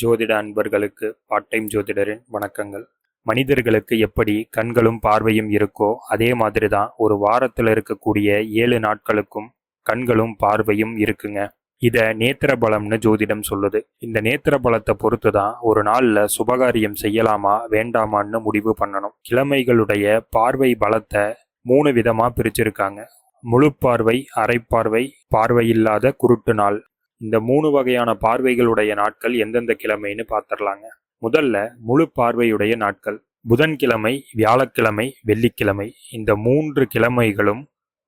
ஜோதிட அன்பர்களுக்கு part time ஜோதிடரின் வணக்கங்கள். மனிதர்களுக்கு எப்படி கண்களும் பார்வையும் இருக்கோ அதே மாதிரி தான் ஒரு வாரத்தில் இருக்கக்கூடிய ஏழு நாட்களுக்கும் கண்களும் பார்வையும் இருக்குங்க. இதை நேத்திர பலம்னு ஜோதிடம் சொல்லுது. இந்த நேத்திர பலத்தை பொறுத்து தான் ஒரு நாளில் சுபகாரியம் செய்யலாமா வேண்டாமான்னு முடிவு பண்ணணும். கிழமைகளுடைய பார்வை பலத்தை மூணு விதமாக பிரிச்சிருக்காங்க. முழு பார்வை அரைப்பார்வை பார்வையில்லாத குருட்டு நாள். இந்த மூணு வகையான பார்வைகளுடைய நாட்கள் எந்தெந்த கிழமைன்னு பார்த்துடலாங்க முதல்ல முழு பார்வையுடைய நாட்கள். புதன்கிழமை வியாழக்கிழமை வெள்ளிக்கிழமை. இந்த மூன்று கிழமைகளும்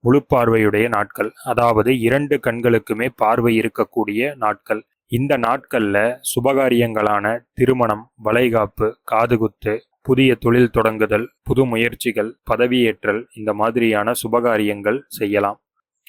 முழு பார்வையுடைய நாட்கள். அதாவது இரண்டு கண்களுக்குமே பார்வை இருக்கக்கூடிய நாட்கள். இந்த நாட்கள்ல சுபகாரியங்களான திருமணம் வளைகாப்பு காதுகுத்து புதிய தொழில் தொடங்குதல் புது முயற்சிகள் பதவியேற்றல் இந்த மாதிரியான சுபகாரியங்கள் செய்யலாம்.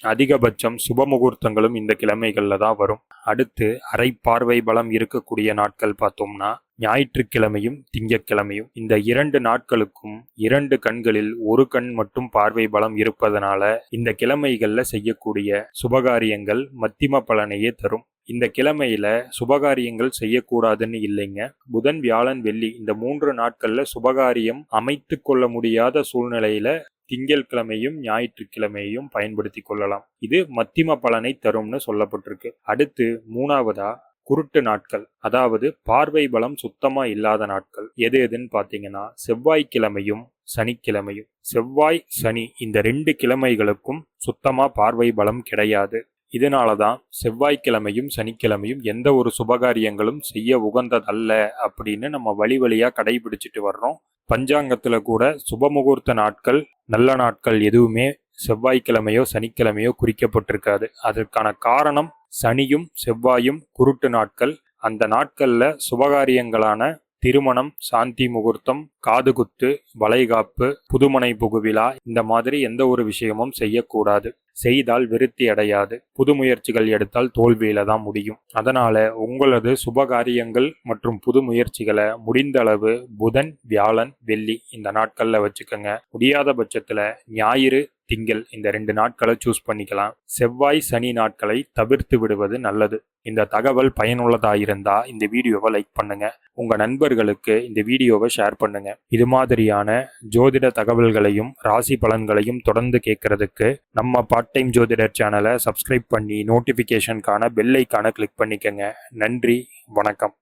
அதிகபட்சம் சுப முகூர்த்தங்களும் இந்த கிழமைகளில் தான் வரும். அடுத்து அரை பார்வை பலம் இருக்கக்கூடிய நாட்கள் பார்த்தோம்னா ஞாயிற்றுக்கிழமையும் திங்கட்கிழமையும். இந்த இரண்டு நாட்களுக்கும் இரண்டு கண்களில் ஒரு கண் மட்டும் பார்வை பலம் இருப்பதனால இந்த கிழமைகளில் செய்யக்கூடிய சுபகாரியங்கள் மத்திம பலனையே தரும். இந்த கிழமையில சுபகாரியங்கள் செய்யக்கூடாதுன்னு இல்லைங்க. புதன் வியாழன் வெள்ளி இந்த மூன்று நாட்கள்ல சுபகாரியம் அமைத்து கொள்ள முடியாத சூழ்நிலையில திங்கட்கிழமையும் ஞாயிற்றுக்கிழமையும் பயன்படுத்தி கொள்ளலாம். இது மத்திம பலனை தரும்னு சொல்லப்பட்டிருக்கு. அடுத்து மூணாவதா குருட்டு நாட்கள். அதாவது பார்வை பலம் சுத்தமா இல்லாத நாட்கள். எது எதுன்னு பாத்தீங்கன்னா செவ்வாய்க்கிழமையும் சனிக்கிழமையும். செவ்வாய் சனி இந்த ரெண்டு கிழமைகளுக்கும் சுத்தமா பார்வை பலம் கிடையாது. இதனால தான் செவ்வாய்க்கிழமையும் சனிக்கிழமையும் எந்த ஒரு சுபகாரியங்களும் செய்ய உகந்ததல்ல அப்படின்னு நம்ம வழி வழியாக கடைபிடிச்சிட்டு வர்றோம். பஞ்சாங்கத்தில் கூட சுபமுகூர்த்த நாட்கள் நல்ல நாட்கள் எதுவுமே செவ்வாய்க்கிழமையோ சனிக்கிழமையோ குறிக்கப்பட்டிருக்காது. அதற்கான காரணம் சனியும் செவ்வாயும் குருட்டு நாட்கள். அந்த நாட்களில் சுபகாரியங்களான திருமணம் சாந்தி முகூர்த்தம் காதுகுத்து வளைகாப்பு புதுமனை புகுவிழா இந்த மாதிரி எந்த ஒரு விஷயமும் செய்யக்கூடாது. செய்தால் விருத்தி அடையாது. புது முயற்சிகள் எடுத்தால் தோல்வியில தான் முடியும். அதனால உங்களது சுபகாரியங்கள் மற்றும் புது முயற்சிகளை முடிந்த அளவு புதன் வியாழன் வெள்ளி இந்த நாட்கள்ல வச்சுக்கோங்க. முடியாத பட்சத்துல ஞாயிறு திங்கள் இந்த ரெண்டு நாட்களை சூஸ் பண்ணிக்கலாம். செவ்வாய் சனி நாட்களை தவிர்த்து விடுவது நல்லது. இந்த தகவல் பயனுள்ளதாக இருந்தால் இந்த வீடியோவை லைக் பண்ணுங்க. உங்க நண்பர்களுக்கு இந்த வீடியோவை ஷேர் பண்ணுங்க. இது மாதிரியான ஜோதிட தகவல்களையும் ராசி பலன்களையும் தொடர்ந்து கேட்கறதுக்கு நம்ம பார்ட் டைம் ஜோதிடர் சேனலை சப்ஸ்கிரைப் பண்ணி நோட்டிஃபிகேஷனுக்கான பெல்லைக்கான கிளிக் பண்ணிக்கங்க. நன்றி வணக்கம்.